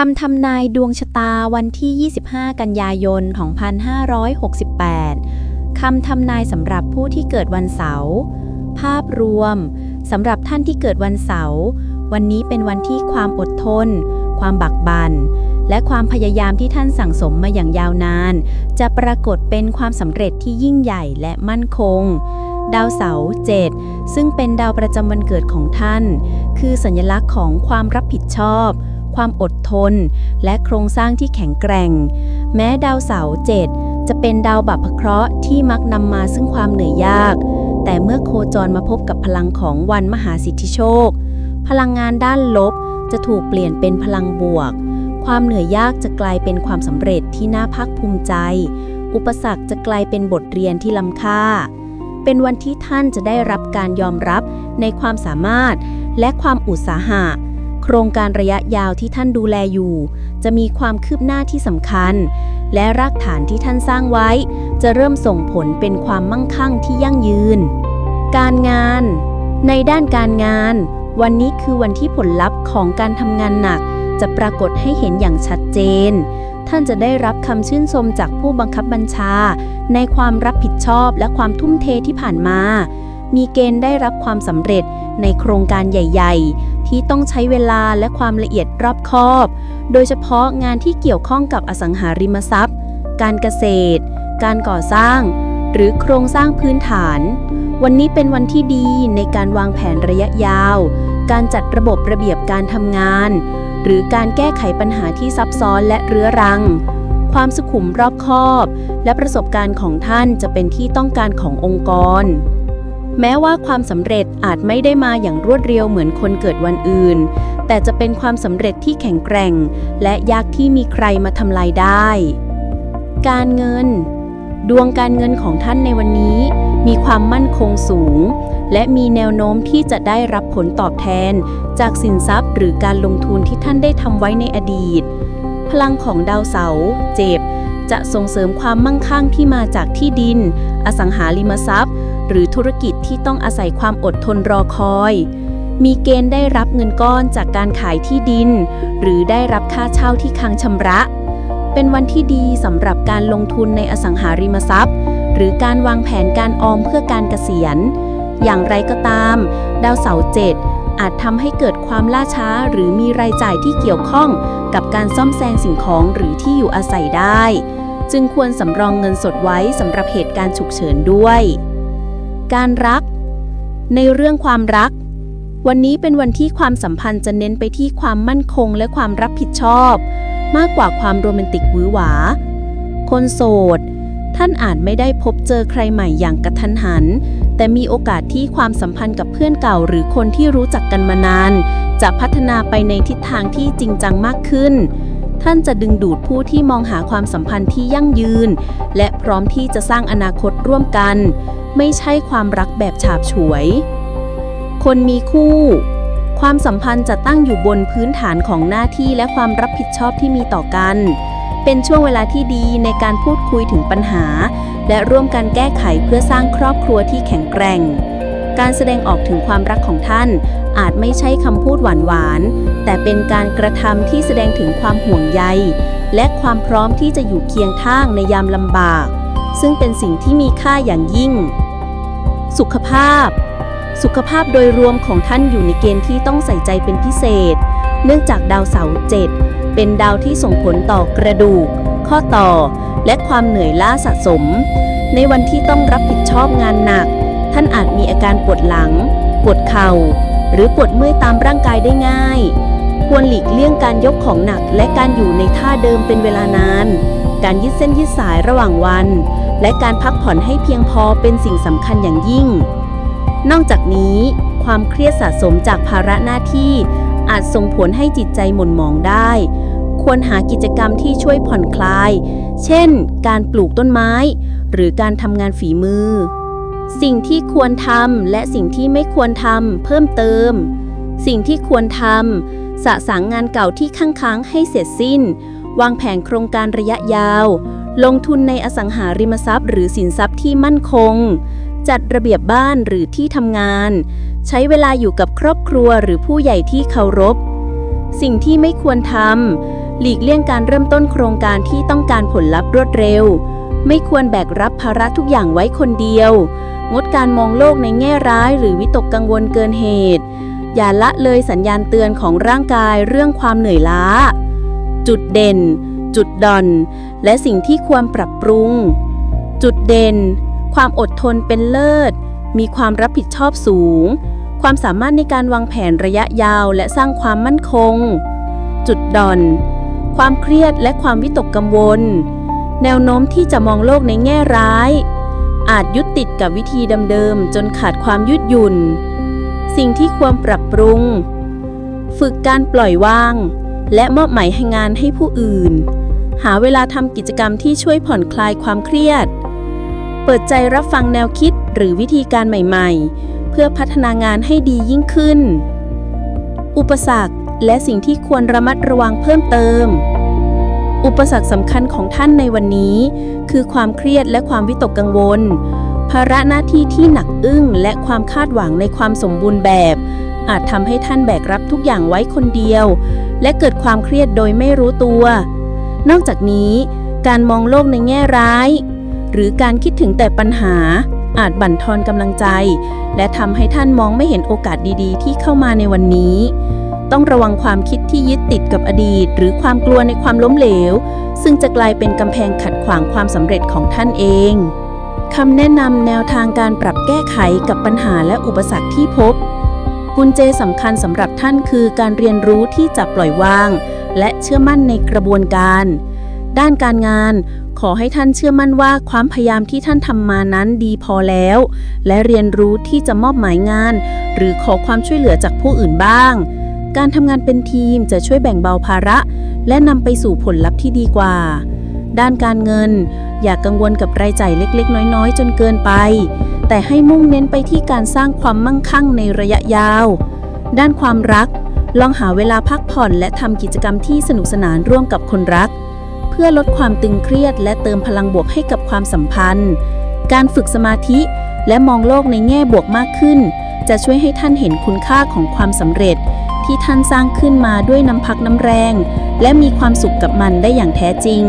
คำทำนายดวงชะตาวันที่ 25 กันยายน 2568 คำทำนายสำหรับผู้ที่เกิดวันเสาร์ ภาพรวมสำหรับท่านที่เกิดวันเสาร์วันนี้เป็นวันที่ความอดทน ความบักบัน และความพยายามที่ท่านสั่งสมมาอย่างยาวนาน จะปรากฏเป็นความสำเร็จที่ยิ่งใหญ่และมั่นคง ดาวเสาร์เจ็ดซึ่งเป็นดาวประจำวันเกิดของท่าน คือสัญลักษณ์ของความรับผิดชอบ ความอดทน และโครงสร้างที่แข็งแกร่ง แม้ดาวเสาร์เจ็ดจะเป็นดาวบัพเคราะห์ที่มักนำมาซึ่งความเหนื่อยยาก แต่เมื่อโคจรมาพบกับพลังของวันมหาสิทธิโชค พลังงานด้านลบจะถูกเปลี่ยนเป็นพลังบวก ความเหนื่อยยากจะกลายเป็นความสำเร็จที่น่าภาคภูมิใจ อุปสรรคจะกลายเป็นบทเรียนที่ล้ำค่า เป็นวันที่ท่านจะได้รับการยอมรับในความสามารถและความอุตสาหะ โครงการระยะยาวที่ท่านดูแลอยู่ จะมีความคืบหน้าที่สำคัญ และรากฐานที่ท่านสร้างไว้ จะเริ่มส่งผลเป็นความมั่งคั่งที่ยั่งยืน การงาน ในด้านการงาน วันนี้คือวันที่ผลลัพธ์ของการทำงานหนัก จะปรากฏให้เห็นอย่างชัดเจน ท่านจะได้รับคำชื่นชมจากผู้บังคับบัญชา ในความรับผิดชอบและความทุ่มเทที่ผ่านมา มีเกณฑ์ได้รับความสำเร็จในโครงการใหญ่ ๆ ที่ต้องใช้เวลาและความละเอียดรอบคอบ โดยเฉพาะงานที่เกี่ยวข้องกับอสังหาริมทรัพย์ การเกษตร การก่อสร้าง หรือโครงสร้างพื้นฐาน วันนี้เป็นวันที่ดีในการวางแผนระยะยาว การจัดระบบระเบียบการทำงาน หรือการแก้ไขปัญหาที่ซับซ้อนและเรื้อรัง ความสุขุมรอบคอบ และประสบการณ์ของท่านจะเป็นที่ต้องการขององค์กร แม้ว่าความสำเร็จอาจไม่ได้มาอย่างรวดเร็วเหมือนคนเกิดวันอื่น แต่จะเป็นความสำเร็จที่แข็งแกร่ง และยากที่มีใครมาทำลายได้ การเงิน ดวงการเงินของท่านในวันนี้ มีความมั่นคงสูง และมีแนวโน้มที่จะได้รับผลตอบแทน จากสินทรัพย์ หรือการลงทุนที่ท่านได้ทำไว้ในอดีต พลังของดาวเสาเจ็บจะส่งเสริมความมั่งคั่งที่มาจากที่ดิน อสังหาริมทรัพย์ หรือธุรกิจที่ต้องอาศัยความอดทนรอคอย มีเกณฑ์ได้รับเงินก้อนจากการขายที่ดิน หรือได้รับค่าเช่าที่ค้างชำระ เป็นวันที่ดีสำหรับการลงทุนในอสังหาริมทรัพย์ หรือการวางแผนการออมเพื่อการเกษียณ อย่างไรก็ตาม ดาวเสาร์เจ็ดอาจทำให้เกิดความล่าช้าหรือมีรายจ่ายที่เกี่ยวข้องกับการซ่อมแซงสิ่งของหรือที่อยู่อาศัยได้ จึงควรสำรองเงินสดไว้สำหรับเหตุการณ์ฉุกเฉินด้วย การรัก ในเรื่องความรัก วันนี้เป็นวันที่ความสัมพันธ์จะเน้นไปที่ความมั่นคงและความรับผิดชอบ มากกว่าความโรแมนติกหวือหวา คนโสด ท่านอาจไม่ได้พบเจอใครใหม่อย่างกระทันหัน แต่มีโอกาสที่ความสัมพันธ์กับเพื่อนเก่า หรือคนที่รู้จักกันมานาน จะพัฒนาไปในทิศทางที่จริงจังมากขึ้นท่านจะดึงดูดผู้ที่มองหาความสัมพันธ์ที่ยั่งยืน และพร้อมที่จะสร้างอนาคตร่วมกัน ไม่ใช่ความรักแบบฉาบฉวย คนมีคู่ ความสัมพันธ์จะตั้งอยู่บนพื้นฐานของหน้าที่และความรับผิดชอบที่มีต่อกัน เป็นช่วงเวลาที่ดีในการพูดคุยถึงปัญหา และร่วมกันแก้ไขเพื่อสร้างครอบครัวที่แข็งแกร่ง การแสดงออกถึงความรักของท่าน อาจไม่ใช่คำพูดหวานๆแต่เป็นการกระทำที่แสดงถึงความห่วงใย และความพร้อมที่จะอยู่เคียงข้างในยามลำบากซึ่งเป็นสิ่งที่มีค่าอย่างยิ่ง สุขภาพ สุขภาพโดยรวมของท่านอยู่ในเกณฑ์ที่ต้องใส่ใจเป็นพิเศษ เนื่องจากดาวเสาร์เจ็ดเป็นดาวที่ส่งผลต่อกระดูก ข้อต่อ และความเหนื่อยล้าสะสม ในวันที่ต้องรับผิดชอบงานหนัก ท่านอาจมีอาการปวดหลัง ปวดเข่า หรือปวดเมื่อยตามร่างกายได้ง่าย ควรหลีกเลี่ยงการยกของหนักและการอยู่ในท่าเดิมเป็นเวลานาน การยืดเส้นยืดสายระหว่างวัน และการพักผ่อนให้เพียงพอเป็นสิ่งสำคัญอย่างยิ่ง นอกจากนี้ ความเครียดสะสมจากภาระหน้าที่ อาจส่งผลให้จิตใจหม่นหมองได้ ควรหากิจกรรมที่ช่วยผ่อนคลาย เช่น การปลูกต้นไม้ หรือการทำงานฝีมือ สิ่งที่ควรทำและสิ่งที่ไม่ควรทำเพิ่มเติม สิ่งที่ควรทำสะสางงานเก่าที่ค้างค้างให้เสร็จสิ้น วางแผนโครงการระยะยาว ลงทุนในอสังหาริมทรัพย์ หรือสินทรัพย์ที่มั่นคง จัดระเบียบบ้านหรือที่ทำงาน ใช้เวลาอยู่กับครอบครัวหรือผู้ใหญ่ที่เคารพ สิ่งที่ไม่ควรทำหลีกเลี่ยงการเริ่มต้นโครงการที่ต้องการผลลัพธ์รวดเร็ว ไม่ควรแบกรับภาระทุกอย่างไว้คนเดียว งดการมองโลกในแง่ร้าย หรือวิตกกังวลเกินเหตุ อย่าละเลยสัญญาณเตือนของร่างกายเรื่องความเหนื่อยล้า จุดเด่น จุดด่อน และสิ่งที่ควรปรับปรุง จุดเด่น ความอดทนเป็นเลิศ มีความรับผิดชอบสูง ความสามารถในการวางแผนระยะยาวและสร้างความมั่นคง จุดด่อน ความเครียดและความวิตกกังวล แนวโน้มที่จะมองโลกในแง่ร้าย อาจยึดติดกับวิธีเดิมๆจนขาดความยืดหยุ่น สิ่งที่ควรปรับปรุง ฝึกการปล่อยวางและมอบหมายให้งานให้ผู้อื่น หาเวลาทำกิจกรรมที่ช่วยผ่อนคลายความเครียด เปิดใจรับฟังแนวคิดหรือวิธีการใหม่ๆ เพื่อพัฒนางานให้ดียิ่งขึ้น อุปสรรคและสิ่งที่ควรระมัดระวังเพิ่มเติม อุปสรรคสำคัญของท่านในวันนี้ คือความเครียดและความวิตกกังวล ภาระหน้าที่ที่หนักอึ้งและความคาดหวังในความสมบูรณ์แบบ อาจทำให้ท่านแบกรับทุกอย่างไว้คนเดียว และเกิดความเครียดโดยไม่รู้ตัว นอกจากนี้ การมองโลกในแง่ร้าย หรือการคิดถึงแต่ปัญหา อาจบั่นทอนกำลังใจ และทำให้ท่านมองไม่เห็นโอกาสดีๆ ที่เข้ามาในวันนี้ ต้องระวังความคิดที่ยึดติดกับอดีต หรือความกลัวในความล้มเหลว ซึ่งจะกลายเป็นกำแพงขัดขวางความสำเร็จของท่านเองคำแนะนำแนวทางการปรับแก้ไขกับปัญหาและอุปสรรคที่พบ กุญแจสำคัญสำหรับท่านคือการเรียนรู้ที่จะปล่อยวาง และเชื่อมั่นในกระบวนการ ด้านการงานขอให้ท่านเชื่อมั่นว่าความพยายามที่ท่านทำมานั้นดีพอแล้ว และเรียนรู้ที่จะมอบหมายงาน หรือขอความช่วยเหลือจากผู้อื่นบ้าง การทำงานเป็นทีมจะช่วยแบ่งเบาภาระ และนำไปสู่ผลลัพธ์ที่ดีกว่า ด้านการเงิน อย่ากกังวลกับรายจ่ายเล็กๆ น้อยๆ จนเกินไป แต่ให้มุ่งเน้นไปที่การสร้างความมั่งคั่งในระยะยาว ด้านความรัก ลองหาเวลาพักผ่อนและทำกิจกรรมที่สนุกสนานร่วมกับคนรัก เพื่อลดความตึงเครียดและเติมพลังบวกให้กับความสัมพันธ์ การฝึกสมาธิ และมองโลกในแง่บวกมากขึ้น จะช่วยให้ท่านเห็นคุณค่าของความสำเร็จ ที่ท่านสร้างขึ้นมาด้วยน้ำพักน้ำแรง และมีความสุขกับมันได้อย่างแท้จริง